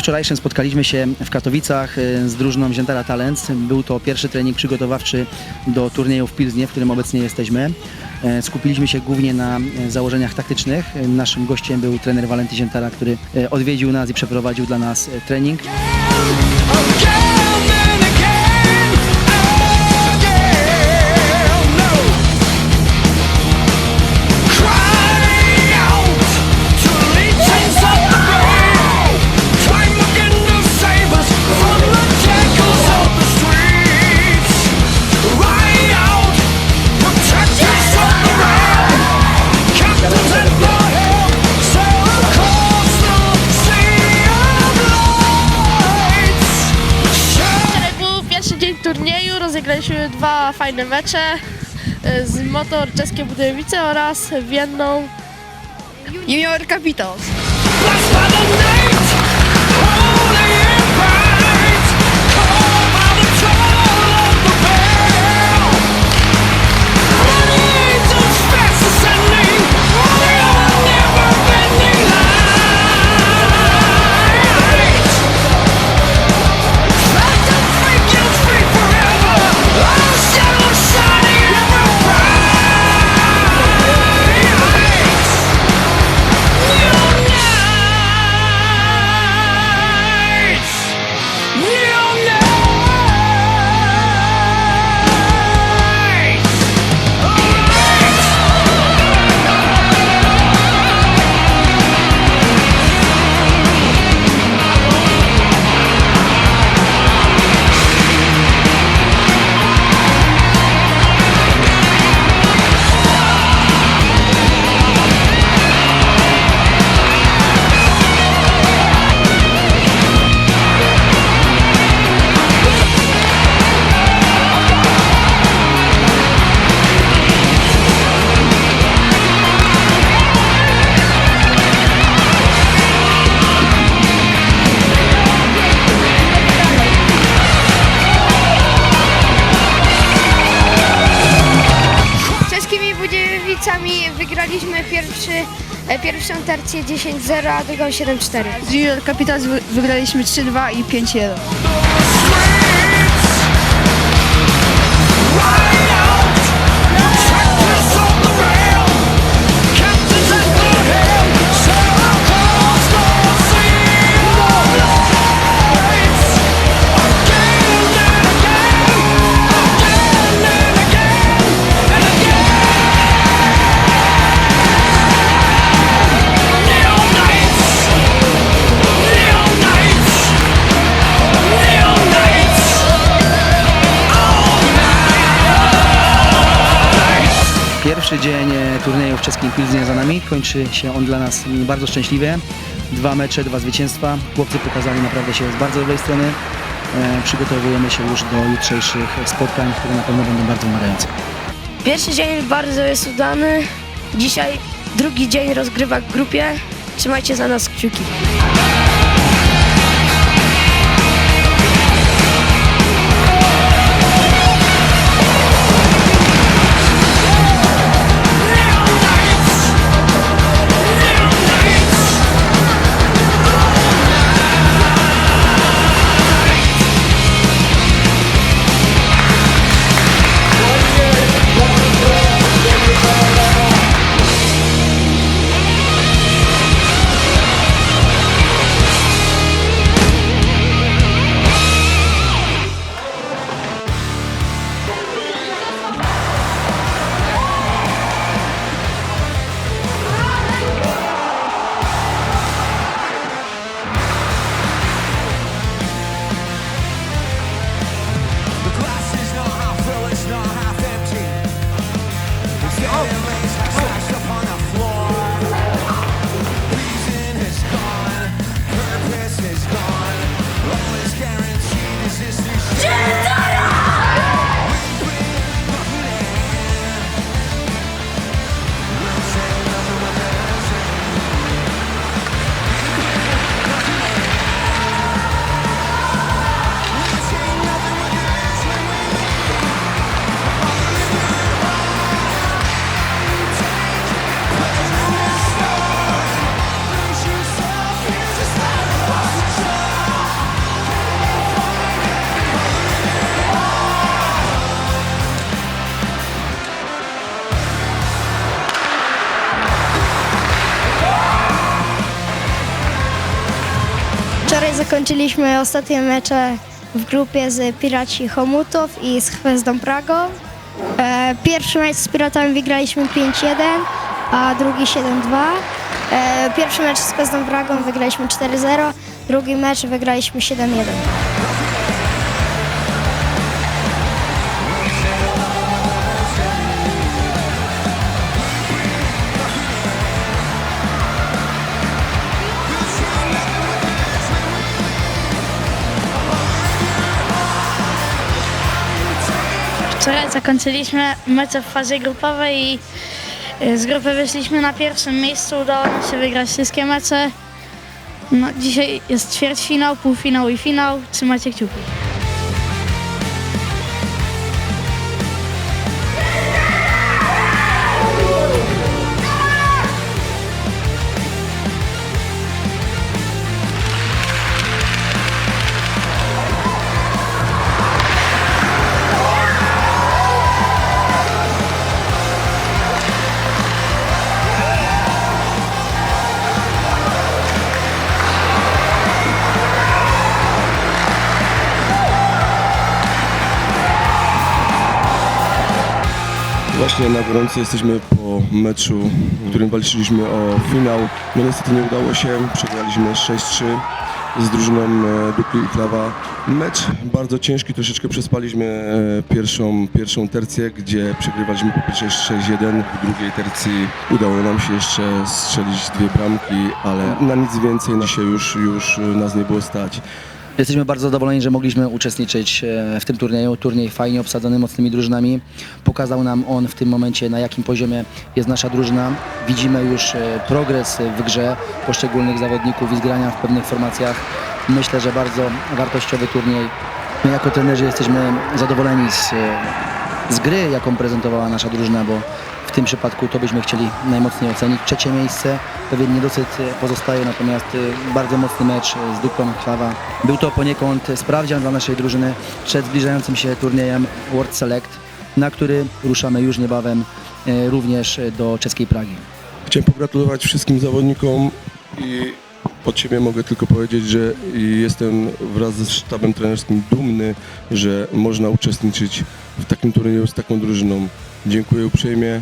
wczorajszym spotkaliśmy się w Katowicach e, z drużyną Ziętara Talents. Był to pierwszy trening przygotowawczy do turnieju w Pilznie, w którym obecnie jesteśmy. E, Skupiliśmy się głównie na e, założeniach taktycznych. E, Naszym gościem był trener Walenty Ziętara, który odwiedził nas i przeprowadził dla nas trening. Rozegraliśmy dwa fajne mecze e, z Motor Czeskie Budowice oraz Vienną Junior Capitals. Pierwszy, e, pierwszą tercję 10-0, a drugą 7-4. Z Junior Capitals wy- wygraliśmy 3-2 i 5-1. Pierwszy dzień e, turnieju w czeskim Pilznie za nami. Kończy się on dla nas bardzo szczęśliwie. Dwa mecze, dwa zwycięstwa. Chłopcy pokazali naprawdę się z bardzo dobrej strony. E, Przygotowujemy się już do jutrzejszych spotkań, które na pewno będą bardzo wymagające. Pierwszy dzień bardzo jest udany. Dzisiaj drugi dzień rozgrywak w grupie. Trzymajcie za nas kciuki. Zakończyliśmy ostatnie mecze w grupie z Piraci Chomutów i z Chwezdą Pragą. E, Pierwszy mecz z Piratami wygraliśmy 5-1, a drugi 7-2. E, Pierwszy mecz z Chwezdą Pragą wygraliśmy 4-0, drugi mecz wygraliśmy 7-1. Wczoraj zakończyliśmy mecze w fazie grupowej i y, z grupy wyszliśmy na pierwszym miejscu. Udało nam się wygrać wszystkie mecze. No, dzisiaj jest ćwierćfinał, półfinał i finał. Trzymajcie kciuki. Na gorąco jesteśmy po meczu, w którym walczyliśmy o finał. No niestety nie udało się, przegraliśmy 6-3 z drużyną e, Dukli i Klawa. Mecz bardzo ciężki, troszeczkę przespaliśmy e, pierwszą, pierwszą tercję, gdzie przegrywaliśmy po pierwszej 6-1. W drugiej tercji udało nam się jeszcze strzelić dwie bramki, ale na nic więcej dzisiaj już, już nas nie było stać. Jesteśmy bardzo zadowoleni, że mogliśmy uczestniczyć e, w tym turnieju. Turniej fajnie obsadzony mocnymi drużynami. Pokazał nam on w tym momencie, na jakim poziomie jest nasza drużyna. Widzimy już e, progres w grze poszczególnych zawodników i zgrania w pewnych formacjach. Myślę, że bardzo wartościowy turniej. My jako trenerzy jesteśmy zadowoleni z, e, z gry, jaką prezentowała nasza drużyna, bo w tym przypadku to byśmy chcieli najmocniej ocenić. Trzecie miejsce, pewien niedosyt pozostaje, natomiast e, bardzo mocny mecz z Duklą Chlawa. Był to poniekąd sprawdzian dla naszej drużyny przed zbliżającym się turniejem World Select, na który ruszamy już niebawem e, również do czeskiej Pragi. Chciałem pogratulować wszystkim zawodnikom i od siebie mogę tylko powiedzieć, że jestem wraz ze sztabem trenerskim dumny, że można uczestniczyć w takim turnieju z taką drużyną. Dziękuję uprzejmie